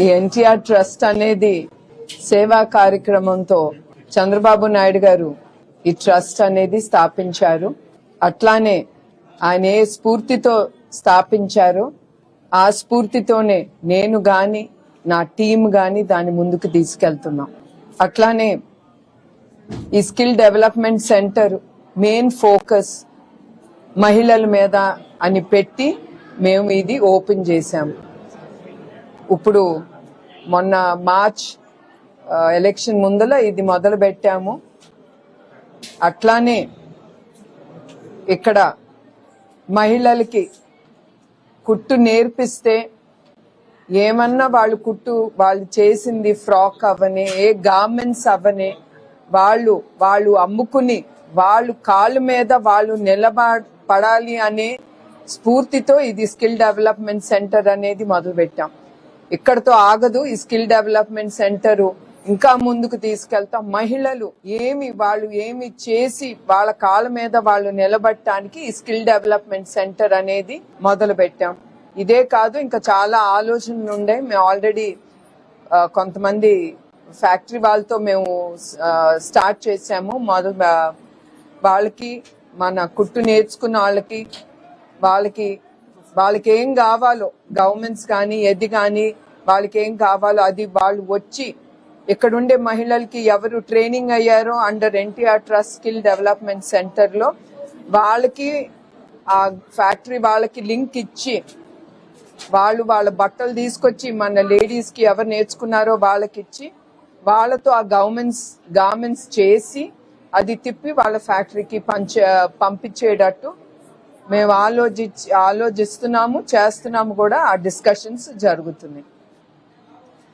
ఈ ఎన్టీఆర్ ట్రస్ట్ అనేది సేవా కార్యక్రమంతో చంద్రబాబు నాయుడు గారు ఈ ట్రస్ట్ అనేది స్థాపించారు. అట్లానే ఆయన ఏ స్ఫూర్తితో స్థాపించారో ఆ స్ఫూర్తితోనే నేను గాని నా టీం గాని దాని ముందుకు తీసుకెళ్తున్నాం. అట్లానే ఈ skill development centre main focus మహిళల మీద అని పెట్టి మేము ఇది ఓపెన్ చేశాము. ఇప్పుడు మొన్న మార్చ్ ఎలక్షన్ ముందల ఇది మొదలు పెట్టాము అట్లానే ఇక్కడ మహిళలకి కుట్టు నేర్పిస్తే ఏమన్నా వాళ్ళు కుట్టు వాళ్ళు చేసింది ఫ్రాక్ అవనే ఏ గార్మెంట్స్ అవనే వాళ్ళు వాళ్ళు అమ్ముకుని వాళ్ళు కాళ్ళ మీద వాళ్ళు నిలబడాలి అనే స్ఫూర్తితో ఇది స్కిల్ డెవలప్మెంట్ సెంటర్ అనేది మొదలుపెట్టాం. ఇక్కడతో ఆగదు. ఈ స్కిల్ డెవలప్మెంట్ సెంటర్ ఇంకా ముందుకు తీసుకెళ్తాం. మహిళలు ఏమి వాళ్ళు ఏమి చేసి వాళ్ళ కాళ్ళ మీద వాళ్ళు నిలబడటానికి ఈ స్కిల్ డెవలప్మెంట్ సెంటర్ అనేది మొదలు పెట్టాం ఇదే కాదు ఇంకా చాలా ఆలోచనలు ఉండే. మేము ఆల్రెడీ కొంతమంది ఫ్యాక్టరీ వాళ్ళతో మేము స్టార్ట్ చేసాము. మొదలు వాళ్ళకి మన కుట్టు నేర్చుకున్న వాళ్ళకి వాళ్ళకి వాళ్ళకి ఏం కావాలో గవర్నమెంట్స్ కానీ ఎది కానీ వాళ్ళకి ఏం కావాలో అది వాళ్ళు వచ్చి ఇక్కడ ఉండే మహిళలకి ఎవరు ట్రైనింగ్ అయ్యారో under NTR trust skill development సెంటర్లో వాళ్ళకి ఆ ఫ్యాక్టరీ వాళ్ళకి లింక్ ఇచ్చి వాళ్ళు వాళ్ళ బట్టలు తీసుకొచ్చి మన లేడీస్కి ఎవరు నేర్చుకున్నారో వాళ్ళకి ఇచ్చి వాళ్ళతో ఆ గవర్నమెంట్స్ గార్మెంట్స్ చేసి అది తిప్పి వాళ్ళ ఫ్యాక్టరీకి పంచ పంపించేటట్టు మేము ఆలోచించి ఆలోచిస్తున్నాము చేస్తున్నాము కూడా ఆ డిస్కషన్స్ జరుగుతున్నాయి.